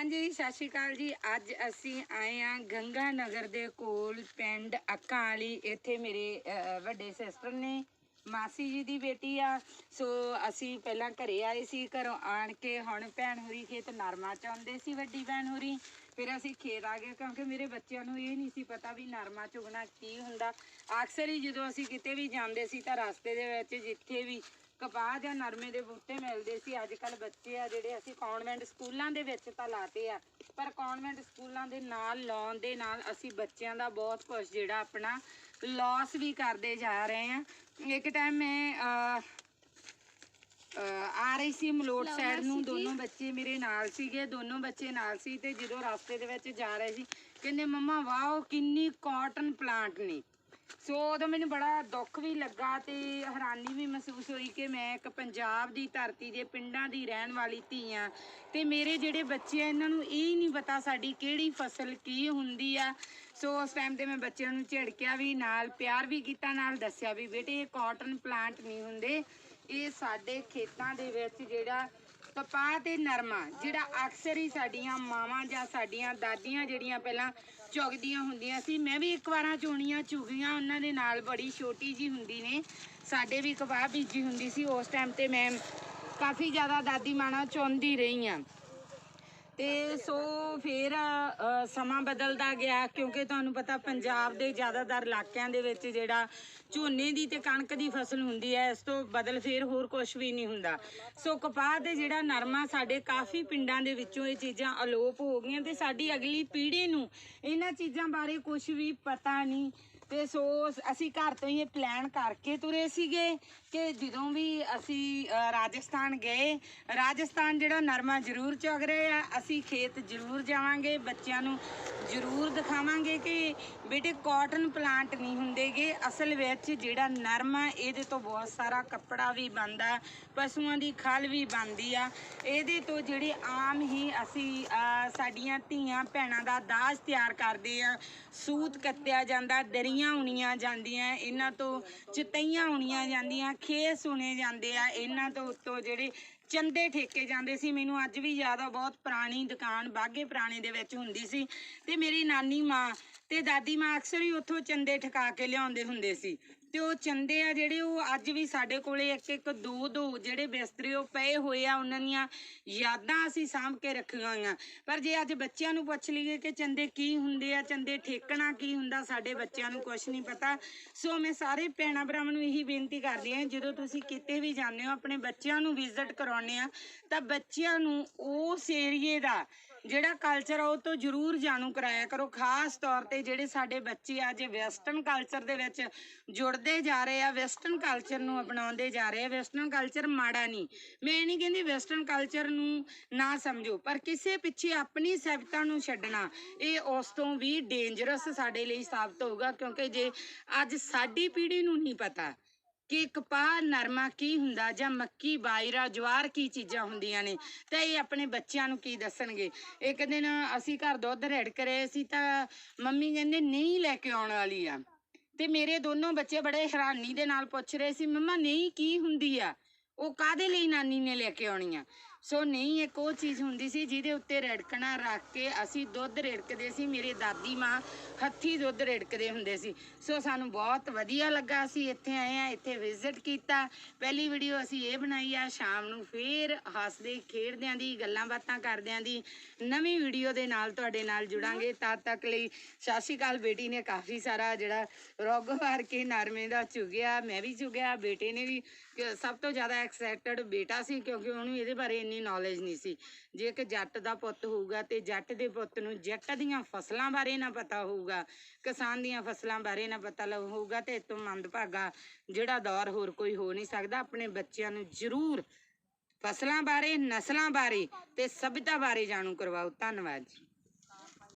ਹਾਂਜੀ, ਸਤਿ ਸ਼੍ਰੀ ਅਕਾਲ ਜੀ। ਅੱਜ ਅਸੀਂ ਆਏ ਆ ਗੰਗਾ ਨਗਰ ਦੇ ਕੋਲ ਪਿੰਡ ਅੱਕਾਂ ਵਾਲੀ। ਇੱਥੇ ਮੇਰੇ ਵੱਡੇ ਸਿਸਟਰ ਨੇ, ਮਾਸੀ ਜੀ ਦੀ ਬੇਟੀ ਆ। ਸੋ ਅਸੀਂ ਪਹਿਲਾਂ ਘਰੇ ਆਏ ਸੀ, ਘਰੋਂ ਆਣ ਕੇ ਹੁਣ ਭੈਣ ਹੋਰੀ ਖੇਤ ਨਰਮਾ ਚਾਉਂਦੇ ਸੀ, ਵੱਡੀ ਭੈਣ ਹੋਰੀ। ਫਿਰ ਅਸੀਂ ਖੇਤ ਆ ਗਏ, ਕਿਉਂਕਿ ਮੇਰੇ ਬੱਚਿਆਂ ਨੂੰ ਇਹ ਨਹੀਂ ਸੀ ਪਤਾ ਵੀ ਨਰਮਾ ਚੁਗਣਾ ਕੀ ਹੁੰਦਾ। ਅਕਸਰ ਹੀ ਜਦੋਂ ਅਸੀਂ ਕਿਤੇ ਵੀ ਜਾਂਦੇ ਸੀ ਤਾਂ ਰਸਤੇ ਦੇ ਵਿੱਚ, ਜਿੱਥੇ ਵੀ ਕਪਾਹ ਜਾਂ ਨਰਮੇ ਦੇ ਬੂਟੇ ਮਿਲਦੇ ਸੀ। ਅੱਜ ਕੱਲ ਬੱਚੇ ਆ ਜਿਹੜੇ ਅਸੀਂ ਕਨਵੈਂਟ ਸਕੂਲਾਂ ਦੇ ਵਿੱਚ ਤਾਂ ਲਾਤੇ ਆ। ਪਰ ਕਨਵੈਂਟ ਸਕੂਲਾਂ ਦੇ ਨਾਲ ਲਾਉਣ ਦੇ ਨਾਲ ਅਸੀਂ ਬੱਚਿਆਂ ਦਾ ਬਹੁਤ ਕੁਝ ਜਿਹੜਾ ਆਪਣਾ ਲਾਸ ਵੀ ਕਰਦੇ ਜਾ ਰਹੇ ਆ। ਇੱਕ ਟਾਈਮ ਮੈਂ ਆ ਰਹੀ ਸੀ ਮਲੋਟ ਸਾਈਡ ਨੂੰ। ਦੋਨੋਂ ਬੱਚੇ ਮੇਰੇ ਨਾਲ ਸੀਗੇ। ਦੋਨੋਂ ਬੱਚੇ ਨਾਲ ਸੀ ਤੇ ਜਦੋਂ ਰਸਤੇ ਦੇ ਵਿੱਚ ਜਾ ਰਹੇ ਸੀ ਕਹਿੰਦੇ ਮੰਮਾ ਵਾਓ ਕਿੰਨੀ ਕਾਟਨ ਪਲਾਂਟ ਨੇ। ਸੋ ਉਦੋਂ ਮੈਨੂੰ ਬੜਾ ਦੁੱਖ ਵੀ ਲੱਗਾ ਤੇ ਹੈਰਾਨੀ ਵੀ ਮਹਿਸੂਸ ਹੋਈ ਕਿ ਮੈਂ ਇੱਕ ਪੰਜਾਬ ਦੀ ਧਰਤੀ ਦੇ ਪਿੰਡਾਂ ਦੀ ਰਹਿਣ ਵਾਲੀ ਧੀ ਆ। ਤੇ ਮੇਰੇ ਜਿਹੜੇ ਬੱਚੇ ਆ, ਇਹਨਾਂ ਨੂੰ ਇਹ ਨਹੀਂ ਪਤਾ ਸਾਡੀ ਕਿਹੜੀ ਫਸਲ ਕੀ ਹੁੰਦੀ ਆ। ਸੋ ਉਸ ਟਾਈਮ ਤੇ ਮੈਂ ਬੱਚਿਆਂ ਨੂੰ ਝਿੜਕਿਆ ਵੀ ਨਾਲ, ਪਿਆਰ ਵੀ ਕੀਤਾ ਨਾਲ, ਦੱਸਿਆ ਵੀ ਬੇਟੇ ਇਹ ਕਾਟਨ ਪਲਾਂਟ ਨਹੀਂ ਹੁੰਦੇ। ਇਹ ਸਾਡੇ ਖੇਤਾਂ ਦੇ ਵਿੱਚ ਜਿਹੜਾ ਕਪਾਹ ਤੇ ਨਰਮਾ, ਜਿਹੜਾ ਅਕਸਰ ਹੀ ਸਾਡੀਆਂ ਮਾਵਾਂ ਜਾਂ ਸਾਡੀਆਂ ਦਾਦੀਆਂ ਜਿਹੜੀਆਂ ਪਹਿਲਾਂ ਚੁਗਦੀਆਂ ਹੁੰਦੀਆਂ ਸੀ, ਮੈਂ ਵੀ ਇੱਕ ਵਾਰਾਂ ਚੋਣੀਆਂ ਚੁਗੀਆਂ, ਉਹਨਾਂ ਦੇ ਨਾਲ ਬੜੀ ਛੋਟੀ ਜੀ ਹੁੰਦੀ ਨੇ, ਸਾਡੇ ਵੀ ਕਪਾਹ ਬੀਜੀ ਹੁੰਦੀ ਸੀ, ਉਸ ਟਾਈਮ ਤੇ ਮੈਂ ਕਾਫੀ ਜ਼ਿਆਦਾ ਦਾਦੀ ਮਾਣਾ ਚੁੰਦੀ ਰਹੀ ਆ ਤੇ ਸੋ ਫਿਰ ਅ, ਸਮਾਂ ਬਦਲਦਾ ਗਿਆ ਕਿਉਂਕਿ ਤੁਹਾਨੂੰ ਪਤਾ ਪੰਜਾਬ ਦੇ ਜ਼ਿਆਦਾਤਰ ਇਲਾਕਿਆਂ ਦੇ ਵਿੱਚ ਜਿਹੜਾ ਝੋਨੇ ਦੀ ਤੇ ਕਣਕ ਦੀ ਫਸਲ ਹੁੰਦੀ ਹੈ ਇਸ ਤੋਂ ਬਦਲ ਫਿਰ ਹੋਰ ਕੁਝ ਵੀ ਨਹੀਂ ਹੁੰਦਾ। ਸੋ ਕਪਾਹ ਤੇ ਜਿਹੜਾ ਨਰਮਾ ਸਾਡੇ ਕਾਫੀ ਪਿੰਡਾਂ ਦੇ ਵਿੱਚੋਂ ਇਹ ਚੀਜ਼ਾਂ ਅਲੋਪ ਹੋ ਗਈਆਂ ਤੇ ਸਾਡੀ ਅਗਲੀ ਪੀੜ੍ਹੀ ਨੂੰ ਇਹਨਾਂ ਚੀਜ਼ਾਂ ਬਾਰੇ ਕੁਝ ਵੀ ਪਤਾ ਨਹੀਂ। ਤੇ ਸੋ ਅਸੀਂ ਘਰ ਤੋਂ ਹੀ ਇਹ ਪਲਾਨ ਕਰਕੇ ਤੁਰੇ ਸੀਗੇ ਕਿ ਜਦੋਂ ਵੀ ਅਸੀਂ ਅ, ਰਾਜਸਥਾਨ ਗਏ ਰਾਜਸਥਾਨ ਜਿਹੜਾ ਨਰਮਾ ਜ਼ਰੂਰ ਚੁਗ ਰਹੇ ਆ ਅਸੀਂ ਖੇਤ ਜ਼ਰੂਰ ਜਾਵਾਂਗੇ ਬੱਚਿਆਂ ਨੂੰ ਜ਼ਰੂਰ ਦਿਖਾਵਾਂਗੇ ਕਿ ਬੇਟੇ ਕਾਟਨ ਪਲਾਂਟ ਨਹੀਂ ਹੁੰਦੇਗੇ ਅਸਲ ਵਿੱਚ ਜਿਹੜਾ ਨਰਮਾ ਇਹਦੇ ਤੋਂ ਬਹੁਤ ਸਾਰਾ ਕੱਪੜਾ ਵੀ ਬਣਦਾ ਪਸ਼ੂਆਂ ਦੀ ਖਲ ਵੀ ਬਣਦੀ ਆ। ਇਹਦੇ ਤੋਂ ਜਿਹੜੇ ਆਮ ਹੀ ਅਸੀਂ ਅ, ਸਾਡੀਆਂ ਧੀਆਂ ਭੈਣਾਂ ਦਾ ਦਾਜ ਤਿਆਰ ਕਰਦੇ ਆ ਸੂਤ ਕੱਤਿਆ ਜਾਂਦਾ ਦਰੀਆਂ ਉਣੀਆਂ ਜਾਂਦੀਆਂ, ਇਹਨਾਂ ਤੋਂ ਚਤਈਆਂ ਉਣੀਆਂ ਜਾਂਦੀਆਂ, ਖੇਸ ਉਣੇ ਜਾਂਦੇ ਆ, ਇਹਨਾਂ ਤੋਂ ਉੱਤੋਂ ਜਿਹੜੇ ਚੰਦੇ ਠੇਕੇ ਜਾਂਦੇ ਸੀ, ਮੈਨੂੰ ਅੱਜ ਵੀ ਯਾਦ ਆ, ਬਹੁਤ ਪੁਰਾਣੀ ਦੁਕਾਨ, ਬਾਗੇ ਪੁਰਾਣੇ ਦੇ ਵਿੱਚ ਹੁੰਦੀ ਸੀ ਤੇ ਮੇਰੀ ਨਾਨੀ ਮਾਂ ਤੇ ਦਾਦੀ ਮਾਂ ਅਕਸਰ ਹੀ ਉੱਥੋਂ ਚੰਦੇ ਠਕਾ ਕੇ ਲਿਆਉਂਦੇ ਹੁੰਦੇ ਸੀ। ਤੇ ਉਹ ਚੰਦੇ ਆ ਜਿਹੜੇ ਉਹ ਅੱਜ ਵੀ ਸਾਡੇ ਕੋਲੇ ਇੱਕ ਇੱਕ ਦੋ ਦੋ ਜਿਹੜੇ ਬਿਸਤਰੇ ਉਹ ਪਏ ਹੋਏ ਆ, ਉਹਨਾਂ ਦੀਆਂ ਯਾਦਾਂ ਅਸੀਂ ਸਾਂਭ ਕੇ ਰੱਖੀਆਂ ਹੋਈਆਂ। ਪਰ ਜੇ ਅੱਜ ਬੱਚਿਆਂ ਨੂੰ ਪੁੱਛ ਲਈਏ ਕਿ ਚੰਦੇ ਕੀ ਹੁੰਦੇ ਆ, ਚੰਦੇ ਠੇਕਣਾ ਕੀ ਹੁੰਦਾ ਸਾਡੇ ਬੱਚਿਆਂ ਨੂੰ ਕੁਝ ਨਹੀਂ ਪਤਾ। ਸੋ ਮੈਂ ਸਾਰੇ ਭੈਣਾਂ ਭਰਾਵਾਂ ਨੂੰ ਇਹੀ ਬੇਨਤੀ ਕਰਦੀ ਹਾਂ, ਜਦੋਂ ਤੁਸੀਂ ਕਿਤੇ ਵੀ ਜਾਂਦੇ ਹੋ, ਆਪਣੇ ਬੱਚਿਆਂ ਨੂੰ ਵਿਜ਼ਿਟ ਕਰਾਉਂਦੇ ਆ, ਤਾਂ ਬੱਚਿਆਂ ਨੂੰ ਉਸ ਏਰੀਏ ਦਾ ਜਿਹੜਾ ਕਲਚਰ ਆ, ਉਹ ਤੋਂ ਜ਼ਰੂਰ ਜਾਣੂ ਕਰਾਇਆ ਕਰੋ। ਖਾਸ ਤੌਰ ਤੇ ਜਿਹੜੇ ਸਾਡੇ ਬੱਚੇ ਅੱਜ ਵੈਸਟਰਨ ਕਲਚਰ ਦੇ ਵਿੱਚ ਜੁੜ ਜੁੜਦੇ ਜਾ ਰਹੇ ਆ ਵੈਸਟਰਨ ਕਲਚਰ ਨੂੰ ਅਪਣਾਉਂਦੇ ਜਾ ਰਹੇ ਆ। ਵੈਸਟਰਨ ਕਲਚਰ ਮਾੜਾ ਨਹੀਂ। ਮੈਂ ਨਹੀਂ ਕਹਿੰਦੀ ਵੈਸਟਰਨ ਕਲਚਰ ਨੂੰ ਨਾ ਸਮਝੋ, ਪਰ ਕਿਸੇ ਪਿੱਛੇ ਆਪਣੀ ਸਭਿਤਾ ਨੂੰ ਛੱਡਣਾ, ਇਹ ਉਸ ਤੋਂ ਵੀ ਡੇਂਜਰਸ ਸਾਡੇ ਲਈ ਸਾਬਤ ਹੋਊਗਾ, ਕਿਉਂਕਿ ਜੇ ਅੱਜ ਸਾਡੀ ਪੀੜ੍ਹੀ ਨੂੰ ਨਹੀਂ ਪਤਾ ਕਿ ਕਪਾਹ ਨਰਮਾ ਕੀ ਹੁੰਦਾ ਜਾਂ ਮੱਕੀ, ਬਾਜਰਾ, ਜਵਾਰ ਕੀ ਚੀਜ਼ਾਂ ਹੁੰਦੀਆਂ ਨੇ, ਤੇ ਇਹ ਆਪਣੇ ਬੱਚਿਆਂ ਨੂੰ ਕੀ ਦੱਸਣਗੇ? ਇੱਕ ਦਿਨ ਅਸੀਂ ਘਰ ਦੁੱਧ ਰੜਕ ਰਹੇ ਸੀ ਤਾਂ ਮੰਮੀ ਕਹਿੰਦੇ, ਨਹੀਂ ਲੈ ਕੇ ਆਉਣ ਵਾਲੀ ਆ। ਤੇ ਮੇਰੇ ਦੋਨੋਂ ਬੱਚੇ ਬੜੇ ਹੈਰਾਨੀ ਦੇ ਨਾਲ ਪੁੱਛ ਰਹੇ ਸੀ, ਮੰਮਾ, ਨਹੀਂ ਕੀ ਹੁੰਦੀ ਆ? ਉਹ ਕਾਦੇ ਲਈ ਨਾਨੀ ਨੇ ਲੈ ਕੇ ਆਉਣੀ ਆ? ਸੋ ਨਹੀਂ, ਇੱਕ ਉਹ ਚੀਜ਼ ਹੁੰਦੀ ਸੀ ਜਿਹਦੇ ਉੱਤੇ ਰੜਕਣਾ ਰੱਖ ਕੇ ਅਸੀਂ ਦੁੱਧ ਰੜਕਦੇ ਸੀ, ਮੇਰੇ ਦਾਦੀ ਮਾਂ ਹੱਥੀ ਦੁੱਧ ਰੜਕਦੇ ਹੁੰਦੇ ਸੀ। ਸੋ ਸਾਨੂੰ ਬਹੁਤ ਵਧੀਆ ਲੱਗਾ, ਅਸੀਂ ਇੱਥੇ ਆਏ ਆ ਇੱਥੇ ਵਿਜ਼ਿਟ ਕੀਤਾ। ਪਹਿਲੀ ਵੀਡੀਓ ਅਸੀਂ ਇਹ ਬਣਾਈ ਆ, ਸ਼ਾਮ ਨੂੰ ਫੇਰ ਹੱਸਦੇ, ਖੇਡਦਿਆਂ ਦੀ, ਗੱਲਾਂ ਬਾਤਾਂ ਕਰਦਿਆਂ ਦੀ। ਨਵੀਂ ਵੀਡੀਓ ਦੇ ਨਾਲ ਤੁਹਾਡੇ ਨਾਲ ਜੁੜਾਂਗੇ। ਤਦ ਤੱਕ ਲਈ ਸਤਿ ਸ਼੍ਰੀ ਅਕਾਲ ਬੇਟੀ ਨੇ ਕਾਫੀ ਸਾਰਾ ਜਿਹੜਾ ਰੋਗ ਮਾਰ ਕੇ ਨਰਮੇ ਦਾ ਚੁਗਿਆ, ਮੈਂ ਵੀ ਚੁਗਿਆ, ਬੇਟੇ ਨੇ ਵੀ ਸਭ ਤੋਂ ਜ਼ਿਆਦਾ ਐਕਸਾਈਟਡ ਬੇਟਾ ਸੀ ਕਿਉਂਕਿ ਉਹਨੂੰ ਇਹਦੇ ਬਾਰੇ ਇੰਨੀ ਨੌਲੇਜ ਨਹੀਂ ਸੀ। ਜੇ ਇੱਕ ਜੱਟ ਦਾ ਪੁੱਤ ਹੋਊਗਾ ਤੇ ਜੱਟ ਦੇ ਪੁੱਤ ਨੂੰ ਜੱਟ ਦੀਆਂ ਫਸਲਾਂ ਬਾਰੇ ਨਾ ਪਤਾ ਹੋਊਗਾ, ਕਿਸਾਨ ਦੀਆਂ ਫਸਲਾਂ ਬਾਰੇ ਨਾ ਪਤਾ ਹੋਊਗਾ ਤੇ ਇਹ ਤੋਂ ਮੰਦਭਾਗਾ ਜਿਹੜਾ ਦੌਰ ਹੋਰ ਕੋਈ ਹੋ ਨਹੀਂ ਸਕਦਾ। ਆਪਣੇ ਬੱਚਿਆਂ ਨੂੰ ਜ਼ਰੂਰ ਫਸਲਾਂ ਬਾਰੇ, ਨਸਲਾਂ ਬਾਰੇ ਤੇ ਸਭਿਤਾ ਬਾਰੇ ਜਾਣੂ ਕਰਵਾਓ। ਧੰਨਵਾਦ ਜੀ।